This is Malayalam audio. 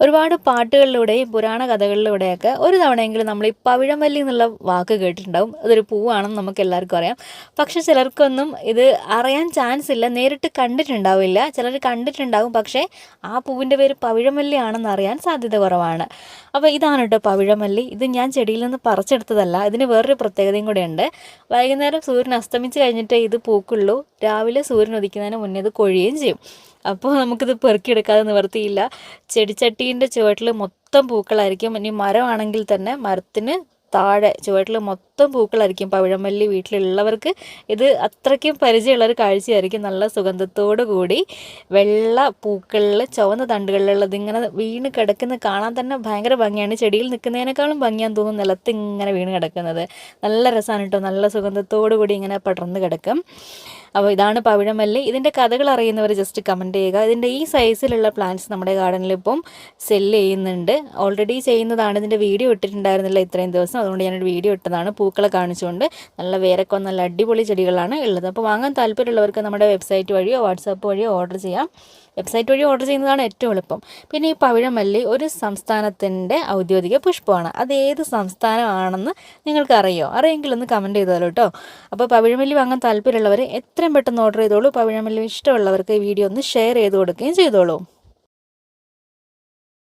ഒരുപാട് പാട്ടുകളിലൂടെയും പുരാണ കഥകളിലൂടെയൊക്കെ ഒരു തവണയെങ്കിലും നമ്മൾ ഈ പവിഴമല്ലി എന്നുള്ള വാക്ക് കേട്ടിട്ടുണ്ടാവും. അതൊരു പൂവാണെന്ന് നമുക്ക് എല്ലാവർക്കും അറിയാം. പക്ഷെ ചിലർക്കൊന്നും ഇത് അറിയാൻ ചാൻസ് ഇല്ല. നേരിട്ട് കണ്ടിട്ടുണ്ടാവില്ല. ചിലർ കണ്ടിട്ടുണ്ടാവും. പക്ഷേ ആ പൂവിന്റെ പേര് പവിഴമല്ലി ആണെന്ന് അറിയാൻ സാധ്യത കുറവാണ്. അപ്പോൾ ഇതാണ് കേട്ടോ പവിഴമല്ലി. ഇത് ഞാൻ ചെടിയിൽ നിന്ന് പറിച്ചെടുത്തതല്ല. ഇതിന് വേറൊരു പ്രത്യേകതയും കൂടെയുണ്ട്. വൈകുന്നേരം സൂര്യൻ അസ്തമിച്ച് കഴിഞ്ഞിട്ട് ഇത് പൂക്കുള്ളൂ. രാവിലെ സൂര്യൻ ഉദിക്കുന്നതിന് മുന്നേ ഇത് കൊഴിയുകയും ചെയ്യും. അപ്പോൾ നമുക്കിത് പെറുക്കിയെടുക്കാതെ നിവർത്തിയില്ല. ചെടിച്ചട്ടീന്റെ ചുവട്ടിൽ മൊത്തം പൂക്കളായിരിക്കും. ഇനി മരമാണെങ്കിൽ തന്നെ മരത്തിന് താഴെ ചുവട്ടിൽ മൊത്തം പൂക്കളായിരിക്കും. പവിഴമല്ലി വീട്ടിലുള്ളവർക്ക് ഇത് അത്രയ്ക്കും പരിചയമുള്ള ഒരു കാഴ്ചയായിരിക്കും. നല്ല സുഗന്ധത്തോടു കൂടി വെള്ള പൂക്കളിൽ ചുവന്ന തണ്ടുകളിലുള്ളത് ഇങ്ങനെ വീണ് കിടക്കുന്ന കാണാൻ തന്നെ ഭയങ്കര ഭംഗിയാണ്. ചെടിയിൽ നിൽക്കുന്നതിനേക്കാളും ഭംഗിയാൻ തോന്നുന്നു നിലത്ത് ഇങ്ങനെ വീണ് കിടക്കുന്നത്. നല്ല രസമാണ് കേട്ടോ. നല്ല സുഗന്ധത്തോടു കൂടി ഇങ്ങനെ പടർന്ന് കിടക്കും. അപ്പോൾ ഇതാണ് പവിഴമല്ലി. ഇതിന്റെ കഥകൾ അറിയുന്നവർ ജസ്റ്റ് കമന്റ് ചെയ്യുക. ഇതിന്റെ ഈ സൈസിലുള്ള പ്ലാന്റ്സ് നമ്മുടെ ഗാർഡനിൽ ഇപ്പം സെല്ല് ചെയ്യുന്നുണ്ട്. ഓൾറെഡി ചെയ്യുന്നതാണ്. ഇതിന്റെ വീഡിയോ ഇട്ടിട്ടുണ്ടായിരുന്നില്ല ഇത്രയും ദിവസം. അതുകൊണ്ട് ഞാനൊരു വീഡിയോ ഇട്ടതാണ്. പൂക്കളെ കാണിച്ചുകൊണ്ട്. നല്ല വേരൊക്കെ നല്ല അടിപൊളി ചെടികളാണ് ഉള്ളത്. അപ്പോൾ വാങ്ങാൻ താല്പര്യമുള്ളവർക്ക് നമ്മുടെ വെബ്സൈറ്റ് വഴിയോ വാട്സാപ്പ് വഴിയോ ഓർഡർ ചെയ്യാം. വെബ്സൈറ്റ് വഴി ഓർഡർ ചെയ്യുന്നതാണ് ഏറ്റവും എളുപ്പം. പിന്നെ ഈ പവിഴമല്ലി ഒരു സംസ്ഥാനത്തിന്റെ ഔദ്യോഗിക പുഷ്പമാണ്. അത് ഏത് സംസ്ഥാനമാണെന്ന് നിങ്ങൾക്കറിയോ? അറിയെങ്കിൽ ഒന്ന് കമന്റ് ചെയ്താലോ കേട്ടോ അപ്പോൾ പവിഴമല്ലി വാങ്ങാൻ താല്പര്യമുള്ളവർ എത്രയും പെട്ടെന്ന് ഓർഡർ ചെയ്തോളൂ. പവിഴമല്ലി ഇഷ്ടമുള്ളവർക്ക് ഈ വീഡിയോ ഒന്ന് ഷെയർ ചെയ്ത് കൊടുക്കുകയും ചെയ്തോളൂ.